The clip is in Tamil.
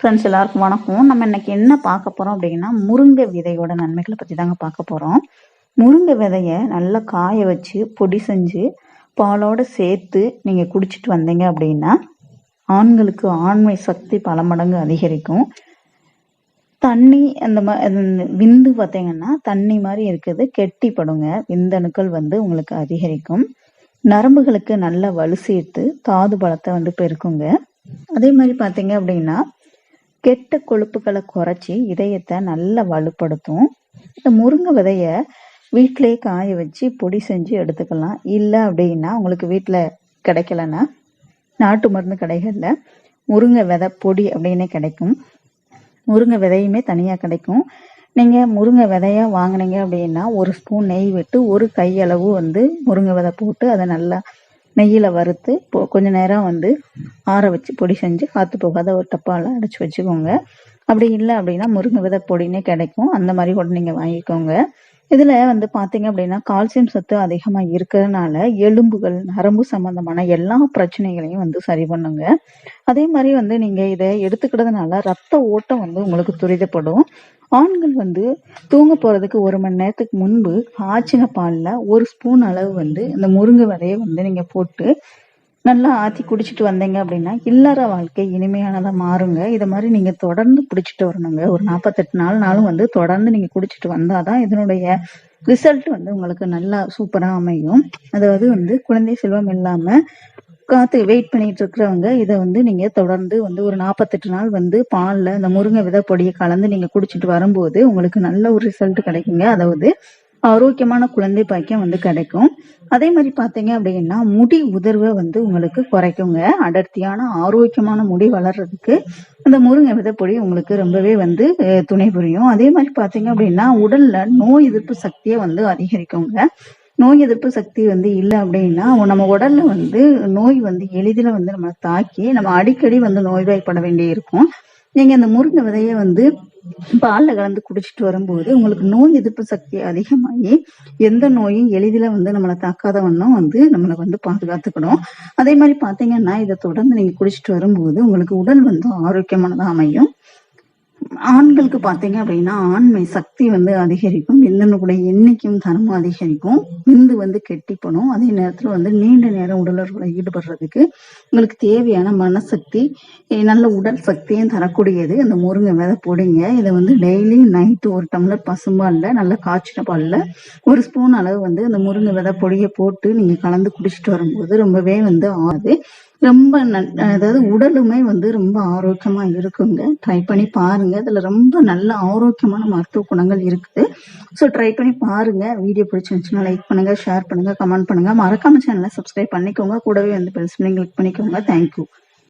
ஃப்ரெண்ட்ஸ் எல்லாருக்கும் வணக்கம். நம்ம இன்னைக்கு என்ன பார்க்க போகிறோம் அப்படின்னா முருங்கை விதையோட நன்மைகளை பற்றி தாங்க பார்க்க போகிறோம் முருங்கை விதையை நல்லா காய வச்சு பொடி செஞ்சு பாலோட சேர்த்து நீங்கள் குடிச்சிட்டு வந்தீங்க அப்படின்னா ஆண்களுக்கு ஆண்மை சக்தி பல மடங்கு அதிகரிக்கும். தண்ணி அந்த மா விந்து பார்த்தீங்கன்னா தண்ணி மாதிரி இருக்குது. கெட்டிப்படுங்க. விந்தணுக்கள் வந்து உங்களுக்கு அதிகரிக்கும். நரம்புகளுக்கு நல்ல வலு சேர்த்து தாது பலத்தை வந்து பெருக்குங்க. அதே மாதிரி பார்த்தீங்க அப்படின்னா கெட்ட கொழுப்புகளை குறைச்சி இதயத்தை நல்லா வலுப்படுத்தும். இந்த முருங்கை விதைய வீட்டிலேயே காய வச்சு பொடி செஞ்சு எடுத்துக்கலாம். இல்லை அப்படின்னா உங்களுக்கு வீட்டில் கிடைக்கலன்னா நாட்டு மருந்து கடைகளில் முருங்கை விதை பொடி அப்படின்னே கிடைக்கும். முருங்கை விதையுமே தனியாக கிடைக்கும். நீங்கள் முருங்கை விதையாக வாங்கினீங்க அப்படின்னா ஒரு ஸ்பூன் நெய் விட்டு ஒரு கையளவு வந்து முருங்கை விதை போட்டு அதை நல்லா நெய்யில் வறுத்து இப்போ கொஞ்ச நேரம் வந்து ஆற வச்சு பொடி செஞ்சு காற்று போகாத ஒரு டப்பாவில் அடைச்சி வச்சுக்கோங்க. அப்படி இல்லை அப்படின்னா முருங்கை விதை பொடினே கிடைக்கும். அந்த மாதிரி கூட நீங்கள் வாங்கிக்கோங்க. இதில் வந்து பாத்தீங்க அப்படின்னா கால்சியம் சத்து அதிகமாக இருக்கிறதுனால எலும்புகள் நரம்பு சம்பந்தமான எல்லா பிரச்சனைகளையும் வந்து சரி பண்ணுங்க. அதே மாதிரி வந்து நீங்கள் இதை எடுத்துக்கிறதுனால ரத்த ஓட்டம் வந்து உங்களுக்கு துரிதப்படும். ஆண்கள் வந்து தூங்க போறதுக்கு ஒரு மணி நேரத்துக்கு முன்பு காய்ச்சின பால்ல ஒரு ஸ்பூன் அளவு வந்து இந்த முருங்கை விதையை வந்து நீங்க போட்டு நல்லா ஆத்தி குடிச்சிட்டு வந்தீங்க அப்படின்னா இல்லற வாழ்க்கை இனிமையானதா மாறுங்க. இதை மாதிரி நீங்க தொடர்ந்து குடிச்சிட்டு வரணுங்க. ஒரு நாற்பத்தெட்டு நாள் நாளும் வந்து தொடர்ந்து நீங்க குடிச்சிட்டு வந்தாதான் இதனுடைய ரிசல்ட் வந்து உங்களுக்கு நல்லா சூப்பரா அமையும். அதாவது வந்து குழந்தை செல்வம் இல்லாம காத்து வெயிட் பண்ணிட்டு இருக்கிறவங்க இதை வந்து நீங்க தொடர்ந்து வந்து ஒரு நாற்பத்தெட்டு நாள் வந்து பால்ல இந்த முருங்கை விதை பொடியை கலந்து நீங்க குடிச்சிட்டு வரும்போது உங்களுக்கு நல்ல ஒரு ரிசல்ட் கிடைக்குங்க. அதாவது ஆரோக்கியமான குழந்தை பாக்கியம் வந்து கிடைக்கும். அதே மாதிரி பாத்தீங்க அப்படின்னா முடி உதிர்வை வந்து உங்களுக்கு குறைக்குங்க. அடர்த்தியான ஆரோக்கியமான முடி வளர்றதுக்கு இந்த முருங்கை விதை பொடி உங்களுக்கு ரொம்பவே வந்து துணை புரியும். அதே மாதிரி பாத்தீங்க அப்படின்னா உடல்ல நோய் எதிர்ப்பு சக்தியை வந்து அதிகரிக்குங்க. நோய் எதிர்ப்பு சக்தி வந்து இல்லை அப்படின்னா நம்ம உடல்ல வந்து நோய் வந்து எளிதில் வந்து நம்மளை தாக்கி நம்ம அடிக்கடி வந்து நோய்வாய்ப்பட வேண்டியிருக்கும். நீங்க இந்த முருங்கை விதையை வந்து பால்ல கலந்து குடிச்சிட்டு வரும்போது உங்களுக்கு நோய் எதிர்ப்பு சக்தி அதிகமாகி எந்த நோயும் எளிதில் வந்து நம்மளை தாக்காத வண்ணம் வந்து நம்மளை வந்து பாதுகாத்துக்கணும். அதே மாதிரி பார்த்தீங்கன்னா இதை தொடர்ந்து நீங்க குடிச்சிட்டு வரும்போது உங்களுக்கு உடல் வந்து ஆரோக்கியமானதா அமையும். ஆண்களுக்கு பார்த்தீங்க அப்படின்னா ஆண்மை சக்தி வந்து அதிகரிக்கும். விந்தனுடைய எண்ணிக்கையும் தரமும் அதிகரிக்கும். விந்து வந்து கெட்டிப்பணும் அதே நேரத்தில் வந்து நீண்ட நேரம் உடலுறவுல ஈடுபடுறதுக்கு உங்களுக்கு தேவையான மனசக்தி நல்ல உடல் சக்தியும் தரக்கூடியது. அந்த முருங்கை விதை பொடிங்க. இதை வந்து டெய்லி நைட்டு ஒரு டம்ளர் பசும்பால்ல நல்லா காய்ச்சின பால்ல ஒரு ஸ்பூன் அளவு வந்து இந்த முருங்கை விதை பொடியை போட்டு நீங்க கலந்து குடிச்சிட்டு வரும்போது ரொம்பவே வந்து ஆகுது. ரொம்ப நன் அதாவது உடலுமே வந்து ரொம்ப ஆரோக்கியமா இருக்குங்க. ட்ரை பண்ணி பாருங்க. இதுல ரொம்ப நல்ல ஆரோக்கியமான மருத்துவ குணங்கள் இருக்குது. ஸோ ட்ரை பண்ணி பாருங்க. வீடியோ பிடிச்சிருந்துச்சுன்னா லைக் பண்ணுங்க ஷேர் பண்ணுங்க கமெண்ட் பண்ணுங்க. மறக்காம சேனலை சப்ஸ்கிரைப் பண்ணிக்கோங்க. கூடவே வந்து பெல் கிளிக் பண்ணிக்கோங்க. தேங்க்யூ